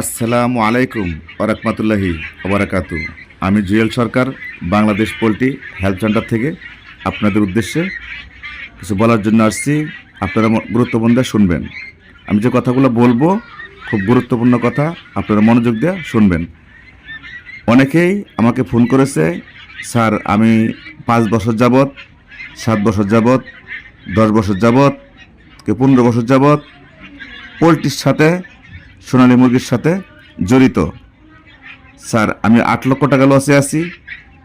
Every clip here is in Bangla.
আসসালামু আলাইকুম ওরহমতুল্লাহি ওবরাকাতু আমি Jewel Sarkar, Bangladesh poultry health centre থেকে আপনাদের উদ্দেশ্যে কিছু বলার জন্য আসছি। আপনারা গুরুত্বপূর্ণ শুনবেন। আমি যে কথাগুলো বলব, খুব গুরুত্বপূর্ণ কথা, আপনারা মনোযোগ দিয়ে শুনবেন। অনেকেই আমাকে ফোন করেছে, স্যার, আমি পাঁচ বছর যাবৎ, সাত বছর যাবৎ, দশ বছর যাবৎ, কে পনেরো বছর যাবৎ পোলট্রির সাথে সোনালী মুরগির সাথে জড়িত। স্যার, আমি আট লক্ষ টাকা লসে আছি।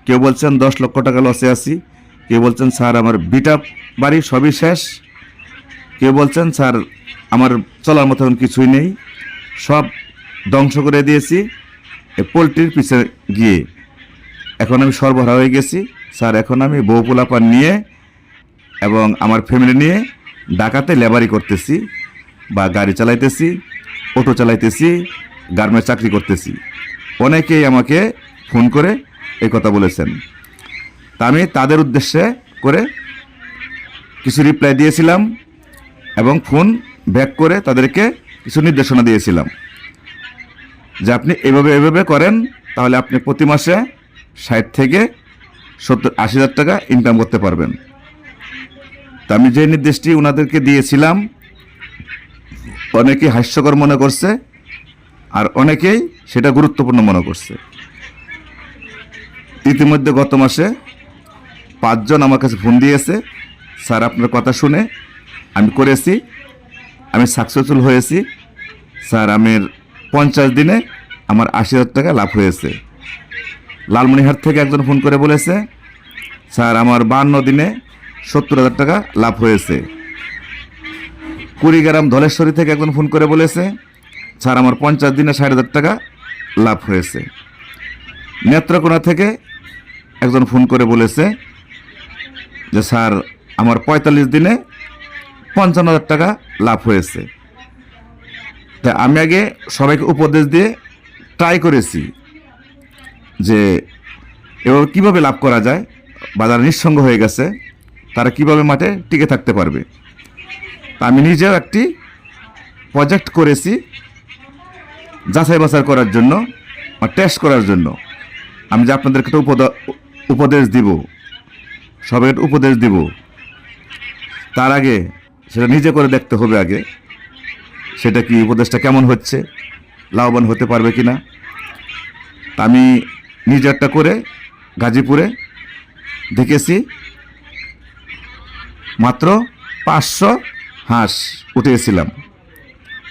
কেউ বলছেন দশ লক্ষ টাকা লসে আছি। কেউ বলছেন, স্যার, আমার বিটা বাড়ি সবই শেষ। কেউ বলছেন, স্যার, আমার চলার মতো এখন কিছুই নেই। সব ধ্বংস করে দিয়েছি পোলট্রির পিছে গিয়ে। এখন আমি সরবরাহ হয়ে গেছি। স্যার, এখন আমি বউ পোলাপান নিয়ে এবং আমার ফ্যামিলি নিয়ে ডাকাতে লেবারি করতেছি বা গাড়ি চালাইতেছি। অটো চালাইতেছি, গার্মেন্টস চাকরি করতেছি। অনেকেই আমাকে ফোন করে এই কথা বলেছেন। তা আমি তাদের উদ্দেশ্যে করে কিছু রিপ্লাই দিয়েছিলাম এবং ফোন ব্যাক করে তাদেরকে কিছু নির্দেশনা দিয়েছিলাম। যে আপনি এভাবে এভাবে করেন, তাহলে আপনি প্রতি মাসে ষাট থেকে সত্তর, আশি হাজার টাকা ইনকাম করতে পারবেন। তা আমি যে নির্দেশটি ওনাদেরকে দিয়েছিলাম অনেকেই হাস্যকর মনে করছে আর অনেকেই সেটা গুরুত্বপূর্ণ মনে করছে। ইতিমধ্যে গত মাসে পাঁচজন আমার কাছে ফোন দিয়েছে, স্যার, আপনার কথা শুনে আমি করেছি, আমি সাকসেসফুল হয়েছি। স্যার, আমের পঞ্চাশ দিনে আমার আশি হাজার টাকা লাভ হয়েছে। লালমনিহাট থেকে একজন ফোন করে বলেছে, স্যার, আমার বান্ন দিনে সত্তর হাজার টাকা লাভ হয়েছে। কুড়িগ্রাম ধলেশ্বরী থেকে একজন ফোন করে বলেছে, স্যার, আমার পঞ্চাশ দিনে ষাট হাজার টাকা লাভ হয়েছে। নেত্রকোনা থেকে একজন ফোন করে বলেছে যে, স্যার, আমার পঁয়তাল্লিশ দিনে পঞ্চান্ন হাজার টাকা লাভ হয়েছে। তা আমি আগে সবাইকে উপদেশ দিয়ে ট্রাই করেছি যে, এভাবে কীভাবে লাভ করা যায়, বাজার নিঃসঙ্গ হয়ে গেছে, তারা কীভাবে মাঠে টিকে থাকতে পারবে। আমি নিজেও একটি প্রজেক্ট করেছি যাচাই বাছাই করার জন্য বা টেস্ট করার জন্য। আমি যে আপনাদেরকে উপদ- উপদেশ দিব, সবাইকে উপদেশ দিব। তার আগে সেটা নিজে করে দেখতে হবে আগে, সেটা কি উপদেশটা কেমন হচ্ছে, লাভবান হতে পারবে কি না তা আমি নিজে একটা করে গাজীপুরে দেখেছি, মাত্র পাঁচশো হাঁস উঠিয়েছিলাম।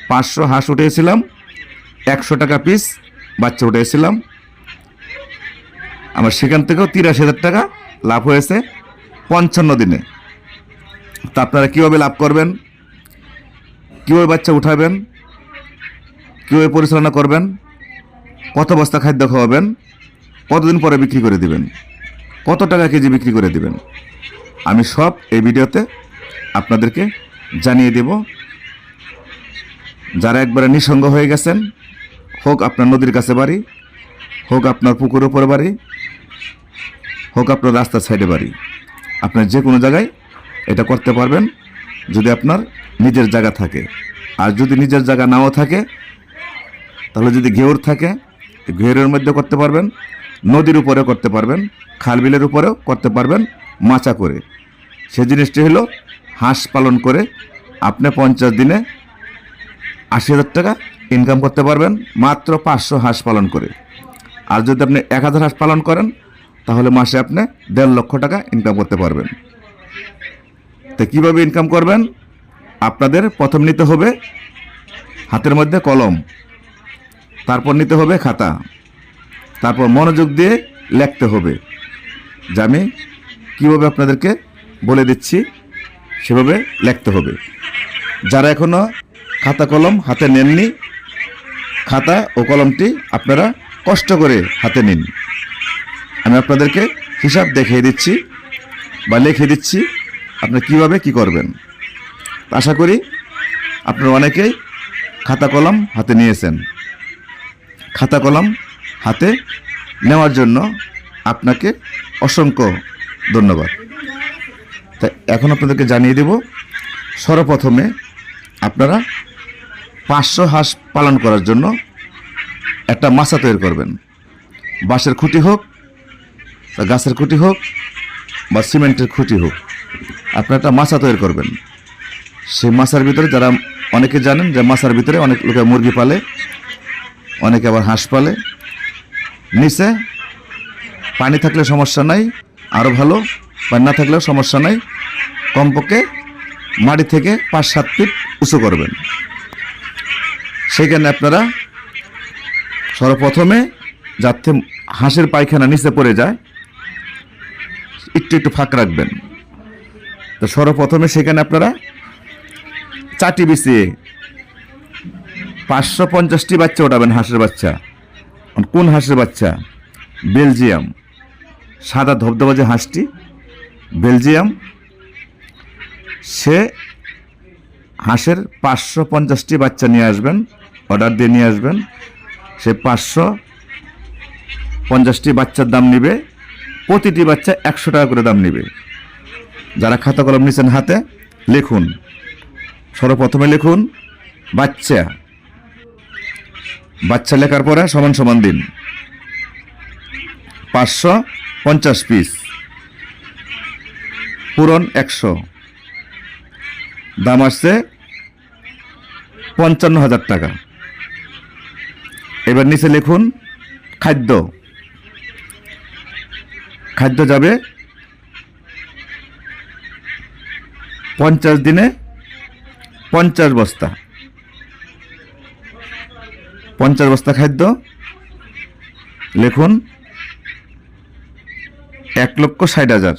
পাঁচশো হাঁস উঠিয়েছিলাম, একশো টাকা পিস বাচ্চা উঠিয়েছিলাম। আমার সেখান থেকেও তিরাশি হাজার টাকা লাভ হয়েছে পঞ্চান্ন দিনে। তা আপনারা কীভাবে লাভ করবেন? কীভাবে বাচ্চা উঠাবেন? কীভাবে পরিচালনা করবেন? কত বস্তা খাদ্য খাওয়াবেন? কতদিন পরে বিক্রি করে দিবেন? কত টাকা কেজি বিক্রি করে দিবেন? আমি সব এই ভিডিওতে আপনাদেরকে জানিয়ে দেব। যারা একবারে নিঃসঙ্গ হয়ে গেছেন, হোক আপনার নদীর কাছে বাড়ি, হোক আপনার পুকুর উপরে বাড়ি, হোক আপনার রাস্তার সাইডে বাড়ি আপনার যে কোনো জায়গায় এটা করতে পারবেন যদি আপনার নিজের জায়গা থাকে। আর যদি নিজের জায়গা নাও থাকে, তাহলে যদি ঘেউর থাকে, ঘেউরের মধ্যে করতে পারবেন, নদীর উপরেও করতে পারবেন, খাল বিলের উপরেও করতে পারবেন, মাচা করে। সে জিনিসটি হলো হাঁস পালন করে আপনি পঞ্চাশ দিনে আশি হাজার টাকা ইনকাম করতে পারবেন, মাত্র পাঁচশো হাঁস পালন করে। আর যদি আপনি এক হাজার হাঁস পালন করেন, তাহলে মাসে আপনি দেড় লক্ষ টাকা ইনকাম করতে পারবেন। তো কীভাবে ইনকাম করবেন? আপনাদের প্রথম নিতে হবে হাতের মধ্যে কলম, তারপর নিতে হবে খাতা, তারপর মনোযোগ দিয়ে লিখতে হবে। যে আমি কীভাবে আপনাদেরকে বলে দিচ্ছি সেভাবে লিখতে হবে। যারা এখনও খাতা কলম হাতে নেননি, খাতা ও কলমটি আপনারা কষ্ট করে হাতে নিন। আমি আপনাদেরকে হিসাব দেখিয়ে দিচ্ছি বা লিখে দিচ্ছি আপনি কীভাবে কি করবেন। আশা করি আপনারা অনেকেই খাতা কলম হাতে নিয়েছেন। খাতা কলম হাতে নেওয়ার জন্য আপনাকে অসংখ্য ধন্যবাদ। তাই এখন আপনাদেরকে জানিয়ে দেব, সর্বপ্রথমে আপনারা পাঁচশো হাঁস পালন করার জন্য একটা মাছা তৈরি করবেন। বাঁশের খুঁটি হোক গাছের খুঁটি হোক, বা সিমেন্টের খুঁটি হোক, আপনার একটা মাছা তৈরি করবেন। সেই মাছার ভিতরে যারা অনেকে জানেন যে মাছার ভিতরে অনেক লোকে মুরগি পালে, অনেকে আবার হাঁস পালে। নিচে পানি থাকলে সমস্যা নাই আরও ভালো। পানি না থাকলেও সমস্যা নাই, কমপক্ষে মাটি থেকে পাঁচ, সাত ফিট উঁচু করবেন। সেখানে আপনারা সর্বপ্রথমে যাতে হাঁসের পায়খানা নিচে পড়ে যায়, একটু একটু ফাঁক রাখবেন। তো সর্বপ্রথমে সেখানে আপনারা চাটি বিছিয়ে পাঁচশো পঞ্চাশটি বাচ্চা ওঠাবেন হাঁসের বাচ্চা। কোন হাঁসের বাচ্চা? বেলজিয়াম। সাদা ধবধবা যে হাঁসটি বেলজিয়াম, সে হাঁসের পাঁচশো পঞ্চাশটি বাচ্চা নিয়ে আসবেন, অর্ডার দিয়ে নিয়ে আসবেন। সে পাঁচশো পঞ্চাশটি বাচ্চার দাম নিবে, প্রতিটি বাচ্চা একশো টাকা করে দাম নিবে। যারা খাতা কলম নিচ্ছেন হাতে, লিখুন। সর্বপ্রথমে লিখুন, বাচ্চা। বাচ্চা লেখার পরে সমান সমান দিন। পাঁচশো পঞ্চাশ পিস। পূরণ একশো। দাম আসছে পঞ্চান্ন হাজার টাকা। এবার নিচে লিখুন খাদ্য। খাদ্য যাবে পঞ্চাশ দিনে পঞ্চাশ বস্তা। পঞ্চাশ বস্তা খাদ্য। লিখুন এক লক্ষ ষাট হাজার।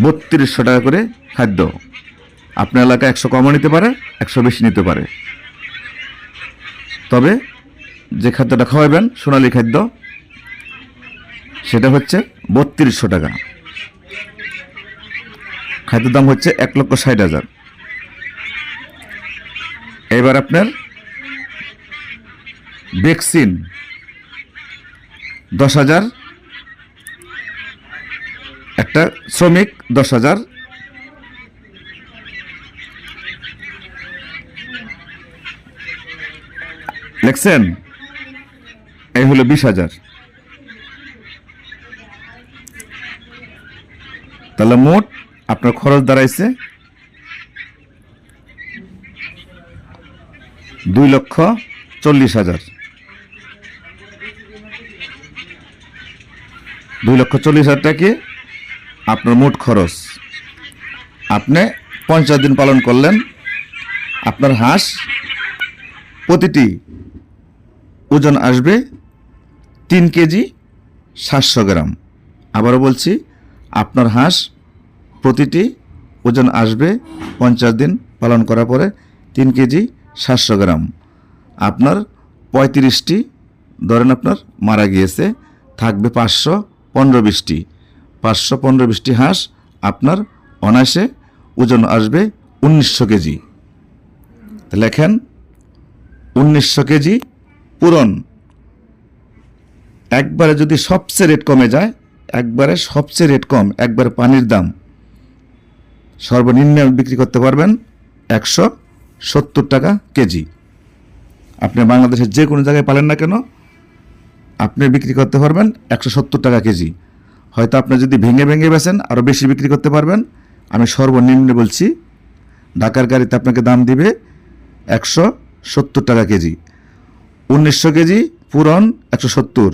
বত্রিশশো টাকা করে খাদ্য। আপনার এলাকায় একশো কমও নিতে পারে, একশো বেশি নিতে পারে। তবে যে খাদ্যটা খাওয়াবেন, সোনালি খাদ্য, সেটা হচ্ছে বত্রিশশো টাকা। খাদ্যের দাম হচ্ছে এক লক্ষ ষাট হাজার। এবার আপনার ভ্যাকসিন, দশ হাজার একটা শ্রমিক দশ হাজার। লেখছেন এই হলো বিশ হাজার। তাহলে মোট আপনার খরচ দাঁড়াইছে দুই লক্ষ চল্লিশ হাজার। দুই লক্ষ চল্লিশ হাজার টাকা আপনার মোট খরচ। আপনি পঞ্চাশ দিন পালন করলেন। আপনার হাঁস প্রতিটি ওজন আসবে তিন কেজি সাতশো গ্রাম। আবারও বলছি, আপনার হাঁস প্রতিটি ওজন আসবে পঞ্চাশ দিন পালন করার পরে তিন কেজি সাতশো গ্রাম। আপনার পঁয়ত্রিশটি, ধরেন আপনার মারা গিয়েছে, থাকবে পাঁচশো পনেরো বিশটি। পাঁচশো পনেরো বিশটি হাঁস আপনার অনায়াসে ওজন আসবে উনিশশো কেজি। লেখেন, উনিশশো কেজি পূরণ। একবারে যদি সবচেয়ে রেট কমে যায়, একবারে সবচেয়ে রেট কম, একবারে পানির দাম। সর্বনিম্ন বিক্রি করতে পারবেন একশো সত্তর টাকা কেজি। আপনি বাংলাদেশের যে কোনো জায়গায় পালেন না কেন, আপনি বিক্রি করতে পারবেন একশো সত্তর টাকা কেজি। হয়তো আপনি যদি ভেঙে ভেঙে বেছেন আরও বেশি বিক্রি করতে পারবেন। আমি সর্বনিম্ন বলছি, ঢাকার গাড়িতে আপনাকে দাম দিবে একশো সত্তর টাকা কেজি। উনিশশো কেজি পূরণ একশো সত্তর।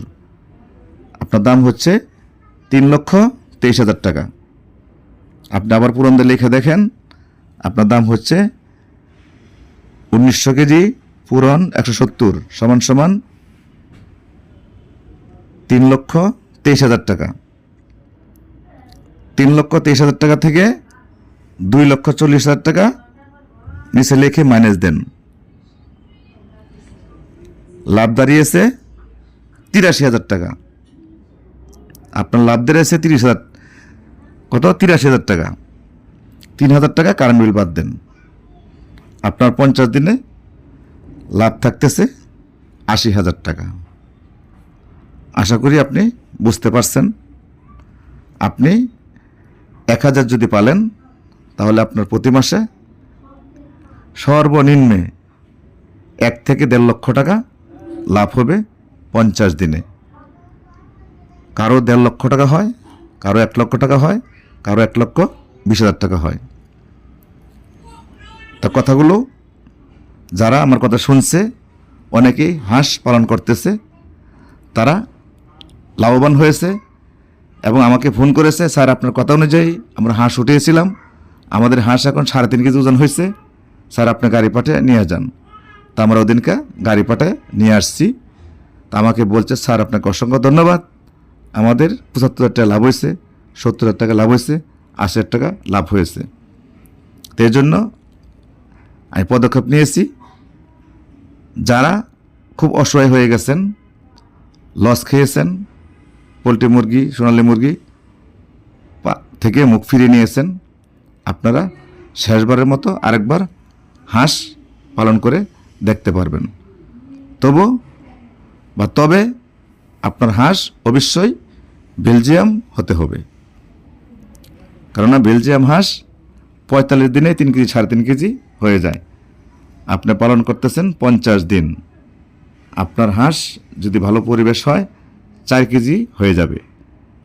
আপনার দাম হচ্ছে তিন লক্ষ তেইশ হাজার টাকা। আপনি আবার পূরণ দিয়ে লিখে দেখেন, আপনার দাম হচ্ছে উনিশশো কেজি পূরণ একশো সত্তর, সমান সমান তিন লক্ষ তেইশ হাজার টাকা। তিন লক্ষ তেইশ হাজার টাকা থেকে দুই লক্ষ চল্লিশ হাজার টাকা নিচে লিখে মাইনাস দেন। লাভ দাঁড়িয়েছে তিরাশি হাজার টাকা। আপনার লাভ দাঁড়িয়েছে তিরিশ হাজার কত? তিরাশি হাজার টাকা। তিন হাজার টাকা কারেন্ট বিল বাদ দেন। আপনার পঞ্চাশ দিনে লাভ থাকতেছে আশি হাজার টাকা। আশা করি আপনি বুঝতে পারছেন। আপনি এক হাজার যদি পালেন, তাহলে আপনার প্রতি মাসে সর্বনিম্নে এক থেকে দেড় লক্ষ টাকা লাভ হবে পঞ্চাশ দিনে। কারও দেড় লক্ষ টাকা হয়, কারও এক লক্ষ টাকা হয়, কারও এক লক্ষ বিশ হাজার টাকা হয়। তা কথাগুলো যারা আমার কথা শুনছে, অনেকেই হাঁস পালন করতেছে, তারা লাভবান হয়েছে এবং আমাকে ফোন করেছে, স্যার, আপনার কথা অনুযায়ী আমরা হাঁস উঠিয়েছিলাম। আমাদের হাঁস এখন সাড়ে তিন কেজি ওজন হয়েছে। স্যার, আপনি গাড়ি পাঠিয়ে নিয়ে যান। তা আমরা ওদিনকে গাড়ি পাঠায় নিয়ে আসছি। তা আমাকে বলছে, স্যার, আপনাকে অসংখ্য ধন্যবাদ। আমাদের পঁচাত্তর হাজার টাকা লাভ হয়েছে, সত্তর হাজার টাকা লাভ হয়েছে, আশি হাজার টাকা লাভ হয়েছে। তো জন্য আমি পদক্ষেপ নিয়েছি। যারা খুব অসহায় হয়ে গেছেন, লস খেয়েছেন পোলট্রি মুরগি, সোনালী মুরগি থেকে মুখ ফিরিয়ে নিয়েছেন আপনারা শেষবারের মতো আরেকবার হাঁস পালন করে দেখতে পারবেন। তবু বা তবে আপনার হাঁস অবশ্যই বেলজিয়াম হতে হবে। কেননা বেলজিয়াম হাঁস পঁয়তাল্লিশ দিনে তিন কেজি, সাড়ে তিন কেজি হয়ে যায়। আপনি পালন করতেছেন পঞ্চাশ দিন। আপনার হাঁস যদি ভালো পরিবেশ হয় চার কেজি হয়ে যাবে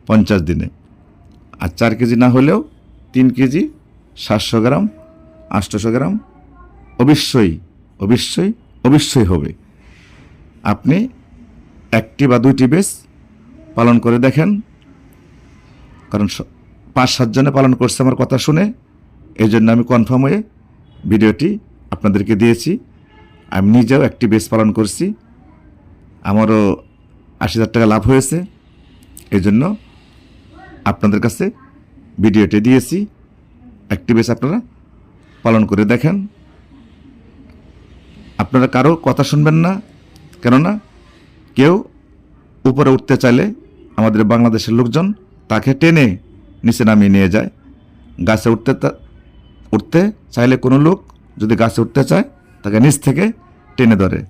পঞ্চাশ দিনে। আর চার কেজি না হলেও তিন কেজি সাতশো গ্রাম আটশোশো গ্রাম অবশ্যই অবশ্যই অবশ্যই হবে। আপনি একটি বা দুইটি বেশ পালন করে দেখেন। কারণ পাঁচ সাতজনে পালন করছে আমার কথা শুনে এই জন্য আমি কনফার্ম হয়ে ভিডিওটি আপনাদেরকে দিয়েছি। আমি নিজেও একটি বেশ পালন করছি। আমারও আশি হাজার টাকা লাভ হয়েছে। এই জন্য আপনাদের কাছে ভিডিওটি দিয়েছি। একটি বেশ আপনারা পালন করে দেখেন। আপনারা কারও কথা শুনবেন না, কেননা কেউ উপরে উঠতে চাইলে আমাদের বাংলাদেশের লোকজন তাকে টেনে নিচে নামিয়ে নিয়ে যায়। গাছে উঠতে উঠতে চাইলে কোনো লোক যদি গাছে উঠতে চায়, তাকে নিচ থেকে টেনে ধরে।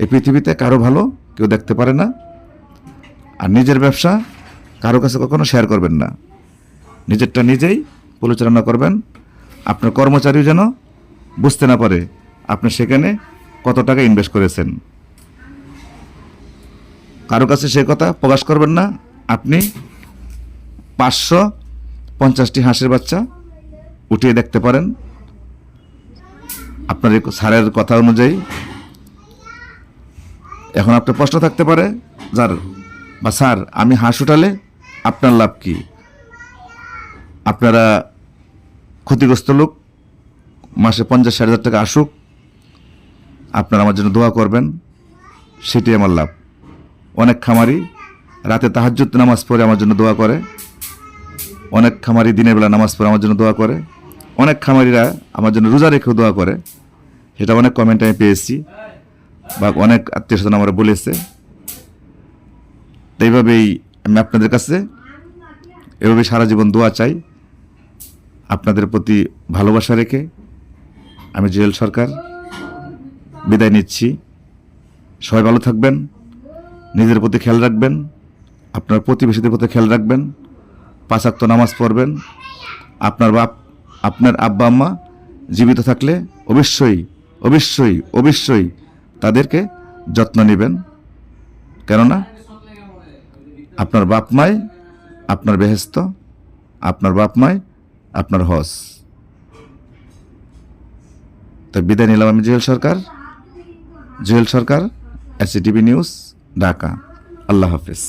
এই পৃথিবীতে কারও ভালো কেউ দেখতে পারে না। আর নিজের ব্যবসা কারও কাছে কখনো শেয়ার করবেন না। নিজেরটা নিজেই পরিচালনা করবেন। আপনার কর্মচারীও যেন বুঝতে না পারে আপনি সেখানে কত টাকা ইনভেস্ট করেছেন। কারও কাছে সে কথা প্রকাশ করবেন না। আপনি পাঁচশো পঞ্চাশটি হাঁসের বাচ্চা উঠিয়ে দেখতে পারেন। আপনার স্যারের কথা অনুযায়ী এখন আপনার প্রশ্ন থাকতে পারে, যার বা স্যার, আমি হাঁস উঠালে আপনার লাভ কি? আপনারা ক্ষতিগ্রস্ত লোক, মাসে পঞ্চাশ ষাট হাজার টাকা আসুক, আপনারা আমার জন্য দোয়া করবেন সেটি আমার লাভ। অনেক খামারি রাতে তাহাজ্জুদ নামাজ পড়ে আমার জন্য দোয়া করে, অনেক খামারি দিনের বেলা নামাজ পড়ে আমার জন্য দোয়া করে, অনেক খামারিরা আমার জন্য রোজা রেখেও দোয়া করে, সেটা অনেক কমেন্ট আমি পেয়েছি, বা অনেক আত্মীয় স্বজন আমার বলেছে। তো এইভাবেই আমি আপনাদের কাছে এভাবে সারা জীবন দোয়া চাই। আপনাদের প্রতি ভালোবাসা রেখে আমি জুয়েল সরকার বিদায় নিচ্ছি। সবাই ভালো থাকবেন, নিজের প্রতি খেয়াল রাখবেন, আপনার প্রতিবেশীদের প্রতি খেয়াল রাখবেন পাঁচাক্ত নামাজ পড়বেন। আপনার বাপ, আপনার আব্বা, আম্মা জীবিত থাকলে অবশ্যই অবশ্যই অবশ্যই তাদেরকে যত্ন নেবেন। কেননা আপনার বাপ মাই, আপনার বেহেস্ত আপনার বাপ মাই, আপনার হস তো বিদায় নিলাম আমি জুয়েল সরকার। জুয়েল সরকার এসিটিভি নিউজ ঢাকা আল্লাহ হাফিজ।